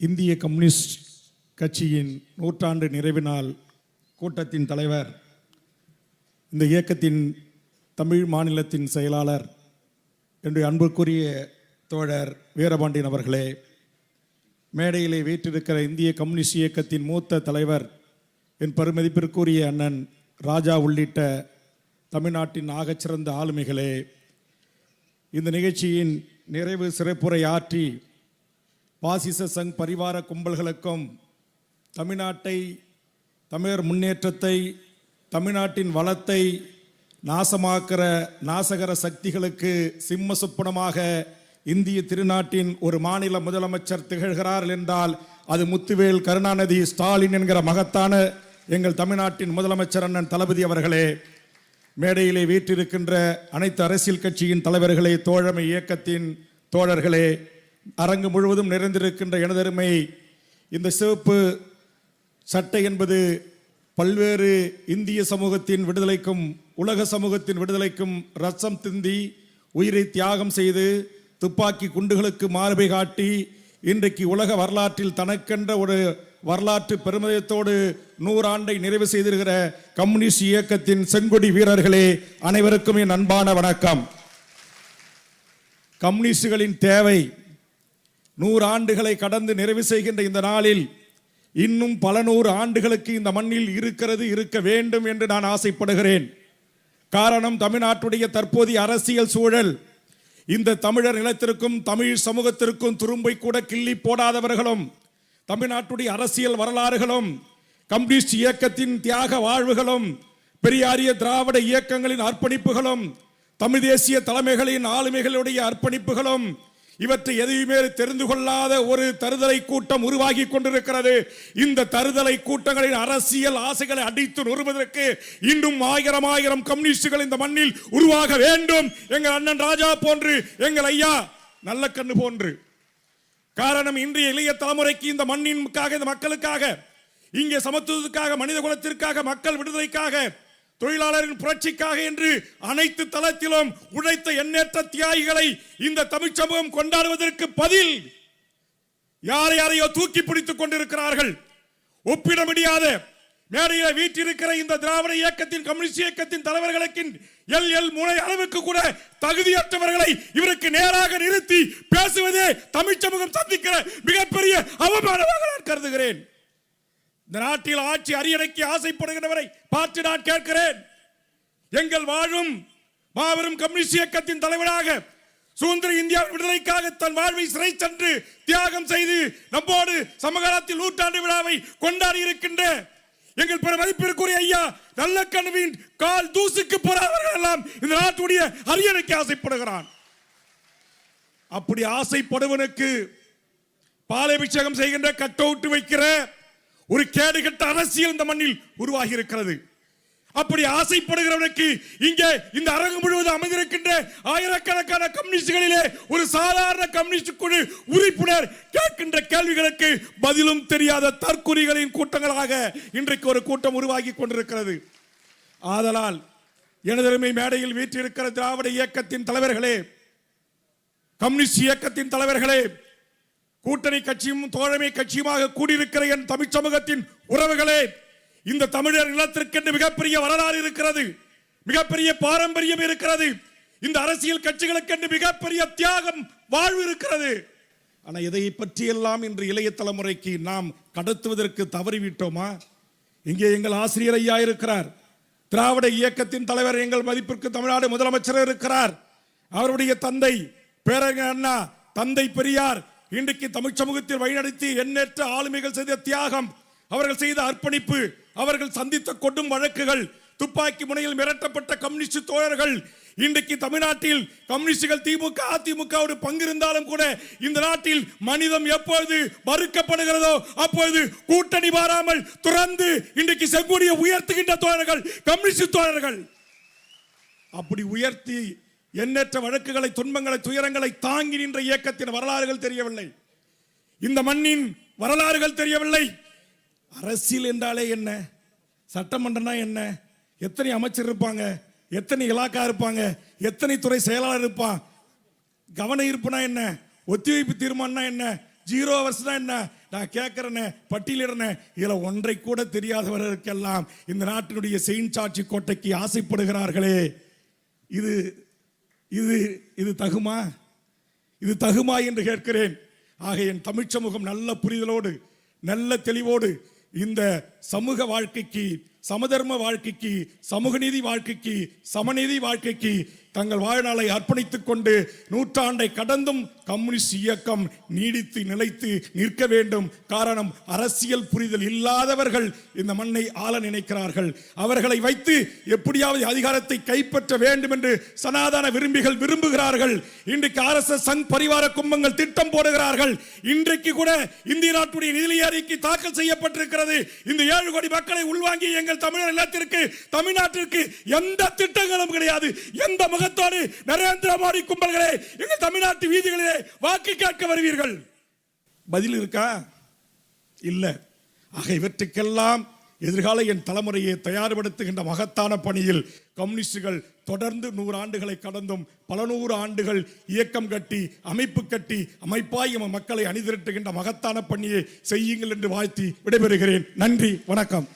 இந்திய கம்யூனிஸ்ட் கட்சியின் நூற்றாண்டு நிறைவு நாள் கூட்டத்தின் தலைவர் இந்த இயக்கத்தின் தமிழ் மாநிலத்தின் செயலாளர் என்று அன்புக்குரிய தோழர் வீரபாண்டியன் அவர்களே மேடையிலே வீற்றிருக்கிற இந்திய கம்யூனிஸ்ட் இயக்கத்தின் மூத்த தலைவர் என் பெருமதிப்பிற்குரிய அண்ணன் ராஜா உள்ளிட்ட தமிழ்நாட்டின் ஆகச்சிறந்த ஆளுமைகளே இந்த நிகழ்ச்சியின் நிறைவு சிறப்புரை ஆற்றி பாசிச சங் பரிவார கும்பல்களுக்கும் தமிழ்நாட்டை தமிழர் முன்னேற்றத்தை தமிழ்நாட்டின் வளத்தை நாசமாக்கிற நாசகர சக்திகளுக்கு சிம்மசுப்பனமாக இந்திய திருநாட்டின் ஒரு மாநில முதலமைச்சர் திகழ்கிறார்கள் என்றால் அது முத்துவேல் கருணாநிதி ஸ்டாலின் என்கிற மகத்தான எங்கள் தமிழ்நாட்டின் முதலமைச்சர் அண்ணன் தளபதி அவர்களே மேடையிலே வீற்றிருக்கின்ற அனைத்து அரசியல் கட்சியின் தலைவர்களே தோழமை இயக்கத்தின் தோழர்களே அரங்கு முழுவதும் நிறைந்திருக்கின்ற எனதருமை இந்த சிவப்பு சட்டை என்பது பல்வேறு இந்திய சமூகத்தின் விடுதலைக்கும் உலக சமூகத்தின் விடுதலைக்கும் ரசம் திந்தி உயிரை தியாகம் செய்து துப்பாக்கி குண்டுகளுக்கு மார்பை காட்டி இன்றைக்கு உலக வரலாற்றில் தனக்கென்ற ஒரு வரலாற்று பெருமிதத்தோடு நூறாண்டை நிறைவு செய்திருக்கிற கம்யூனிஸ்ட் இயக்கத்தின் செங்கொடி வீரர்களே அனைவருக்கும் என் அன்பான வணக்கம். கம்யூனிஸ்டுகளின் தேவை நூறு ஆண்டுகளை கடந்து நிறைவு செய்கின்ற இந்த நாளில் இன்னும் பல நூறு ஆண்டுகளுக்கு இந்த மண்ணில் இருக்கிறது இருக்க வேண்டும் என்று நான் ஆசைப்படுகிறேன். காரணம் தமிழ்நாட்டுடைய தற்போதைய அரசியல் சூழல். இந்த தமிழர் நிலத்திற்கும் தமிழ் சமூகத்திற்கும் துரும்பை கூட கிள்ளி போடாதவர்களும் தமிழ்நாட்டுடைய அரசியல் வரலாறுகளும் கம்யூனிஸ்ட் இயக்கத்தின் தியாக வாழ்வுகளும் பெரியாரிய திராவிட இயக்கங்களின் அர்ப்பணிப்புகளும் தமிழ் தேசிய தலைமைகளின் ஆளுமைகளுடைய அர்ப்பணிப்புகளும் இவற்றை எதையுமே தெரிந்து கொள்ளாத ஒரு தருதலை கூட்டம் உருவாகி கொண்டிருக்கிறது. இந்த தருதலை கூட்டங்களின் அரசியல் ஆசைகளை அடித்து நொறுவதற்கு இன்னும் ஆயிரம் ஆயிரம் கம்யூனிஸ்டுகள் இந்த மண்ணில் உருவாக வேண்டும். எங்கள் அண்ணன் ராஜா போன்று எங்கள் ஐயா நல்ல கண்ணு போன்று. காரணம் இன்றைய இளைய தலைமுறைக்கு இந்த மண்ணின்காக இந்த மக்களுக்காக இங்கே சமத்துவத்துக்காக மனித குலத்திற்காக மக்கள் விடுதலைக்காக தொழிலாளரின் புரட்சிக்காக என்று அனைத்து தளத்திலும் உழைத்த எண்ணற்ற தியாகிகளை இந்த தமிழ் சமூகம் கொண்டாடுவதற்கு பதில் யார் யாரையோ தூக்கி பிடித்துக் கொண்டிருக்கிறார்கள். ஒப்பிட முடியாத மேடையில வீட்டிருக்கிற இந்த திராவிட இயக்கத்தின் கம்யூனிஸ்ட் இயக்கத்தின் தலைவர்களுக்கு எல் எல் முனை அளவுக்கு கூட தகுதியற்றவர்களை இவருக்கு நேராக நிறுத்தி பேசுவதே தமிழ் சமூகம் சந்திக்கிற மிகப்பெரிய அவமானமாக நான் கருதுகிறேன். இந்த நாட்டில் ஆட்சி அரியணைக்கு ஆசைப்படுகிறவரை பார்த்து நான் கேட்கிறேன். எங்கள் வாழும் மாபெரும் கம்யூனிஸ்ட் இயக்கத்தின் தலைவராக சுதந்திர இந்தியா விடுதலைக்காக தன் வாழ்வை சிறை சென்று தியாகம் செய்து நம்மோடு சமகாலத்தில் நூற்றாண்டு விழாவை கொண்டாடி இருக்கின்ற எங்கள் பிற மதிப்பிற்குரிய ஐயா நல்ல கனவின் கால் தூசுக்கு போறவர்கள் எல்லாம் இந்த நாட்டுடைய அரியணைக்கு ஆசைப்படுகிறான். அப்படி ஆசைப்படுவனுக்கு பாலாபிஷேகம் செய்கின்ற கட்டவுட்டு வைக்கிற ஒரு கேடுகட்ட அரசியல் இந்த மண்ணில் உருவாகி இருக்கிறது அப்படி ஆசைப்படுகிறவனுக்கு இங்கே இந்த அரங்கு முழுவதும் அமைந்திருக்கின்ற ஆயிரக்கணக்கான கம்யூனிஸ்டுகளிலே ஒரு சாதாரண கம்யூனிஸ்ட் குழு உறுப்பினர் கேட்கின்ற கேள்விகளுக்கு பதிலும் தெரியாத தற்குறிகளின் கூட்டங்களாக இன்றைக்கு ஒரு கூட்டம் உருவாகி கொண்டிருக்கிறது. ஆதலால் எனதருமை மேடையில் வீற்றிருக்கிற திராவிட இயக்கத்தின் தலைவர்களே கம்யூனிஸ்ட் இயக்கத்தின் தலைவர்களே கூட்டணி கட்சியும் தோழமை கட்சியுமாக கூடியிருக்கிற என் தமிழ் சமூகத்தின் உறவுகளே இந்த தமிழர் நிலத்திற்கென்று மிகப்பெரிய வரலாறு இருக்கிறது மிகப்பெரிய பாரம்பரியம் இருக்கிறது இந்த அரசியல் கட்சிகளுக்கென்று மிகப்பெரிய தியாகம் வாழ்வு இருக்கிறது. ஆனால் இதை பற்றியெல்லாம் இன்று இளைய தலைமுறைக்கு நாம் கடத்துவதற்கு தவறிவிட்டோமா? இங்கே எங்கள் ஆசிரியர் ஐயா இருக்கிறார். திராவிட இயக்கத்தின் தலைவர் எங்கள் மதிப்பிற்கு தமிழ்நாடு முதலமைச்சர் இருக்கிறார். அவருடைய தந்தை பேரறிஞர் அண்ணா தந்தை பெரியார் இன்றைக்கு தமிழ் சமூகத்தில் வழிநடத்தி எண்ணற்ற ஆளுமைகள் செய்த தியாகம் அவர்கள் செய்த அர்ப்பணிப்பு அவர்கள் சந்தித்த கொடும் வழக்குகள் துப்பாக்கி முனையில் மிரட்டப்பட்ட கம்யூனிஸ்ட் தோழர்கள் இன்றைக்கு தமிழ்நாட்டில் கம்யூனிஸ்டுகள் திமுக அதிமுக ஒரு பங்கு இருந்தாலும் கூட இந்த நாட்டில் மனிதம் எப்பொழுது மறுக்கப்படுகிறதோ அப்பொழுது கூட்டணி மாறாமல் துறந்து இன்றைக்கு செங்கோடியை உயர்த்துகின்ற தோழர்கள் கம்யூனிஸ்ட் தோழர்கள். அப்படி உயர்த்தி எண்ணற்ற வழக்குகளை துன்பங்களை துயரங்களை தாங்கி நின்ற இயக்கத்தின் வரலாறுகள் தெரியவில்லை. இந்த மண்ணின் வரலாறுகள் தெரியவில்லை. அரசியல் என்றாலே என்ன? சட்டமன்றம்னா என்ன? எத்தனை அமைச்சர் இருப்பாங்க? எத்தனை இலாக்கா இருப்பாங்க? எத்தனை துறை செயலாளர் இருப்பான்? கவன ஈர்ப்புனா என்ன? ஒத்திவைப்பு தீர்மானம்னா என்ன? ஜீரோ அவர்ஸ்னா என்ன? நான் கேட்கிறேனே பட்டியலிடுறேன். இதில் ஒன்றை கூட தெரியாதவர்களுக்கெல்லாம் இந்த நாட்டினுடைய செயின் சாட்சி கோட்டைக்கு ஆசைப்படுகிறார்களே. இது இது இது தகுமா? இது தகுமா என்று கேட்கிறேன். ஆக என் தமிழ் சமூகம் நல்ல புரிதலோடு நல்ல தெளிவோடு இந்த சமூக வாழ்க்கைக்கு சமதர்ம வாழ்க்கைக்கு சமூக நீதி வாழ்க்கைக்கு சமநீதி வாழ்க்கைக்கு தங்கள் வாழ்நாளை அர்ப்பணித்துக் கொண்டு நூற்றாண்டை கடந்தும் கம்யூனிஸ்ட் இயக்கம் நீடித்து நிலைத்து நிற்க வேண்டும். காரணம் அரசியல் புரிதல் இல்லாதவர்கள் இந்த மண்ணை ஆள நினைக்கிறார்கள். அவர்களை வைத்து எப்படியாவது அதிகாரத்தை கைப்பற்ற வேண்டும் என்று சனாதன விரும்பிகள் விரும்புகிறார்கள். இன்றைக்கு அரச சங் பரிவார கும்பங்கள் திட்டம் போடுகிறார்கள். இன்றைக்கு கூட இந்திய நாட்டுடைய நிதி அறிக்கை தாக்கல் செய்யப்பட்டிருக்கிறது. இந்த ஏழு கோடி மக்களை உள்வாங்கி எங்கள் தமிழர் இல்லத்திற்கு தமிழ்நாட்டிற்கு எந்த திட்டங்களும் கிடையாது. எந்த முகத்தோடு நரேந்திர மோடி கும்பல்களே எங்கள் தமிழ்நாட்டு வீதிகளிலே வாக்கு கேட்க வருவீர்கள். பதில் இருக்கா? இல்லை. ஆக இவற்றுக்கெல்லாம் எதிர்கால என் தலைமுறையை தயார்படுத்துகின்ற மகத்தான பணியில் கம்யூனிஸ்டுகள் தொடர்ந்து நூறு ஆண்டுகளை கடந்தும் பல நூறு ஆண்டுகள் இயக்கம் கட்டி அமைப்பு கட்டி அமைப்பாய் எம மக்களை அணிதிரட்டுகின்ற மகத்தான பணியை செய்யுங்கள் என்று வாழ்த்தி விடைபெறுகிறேன். நன்றி. வணக்கம்.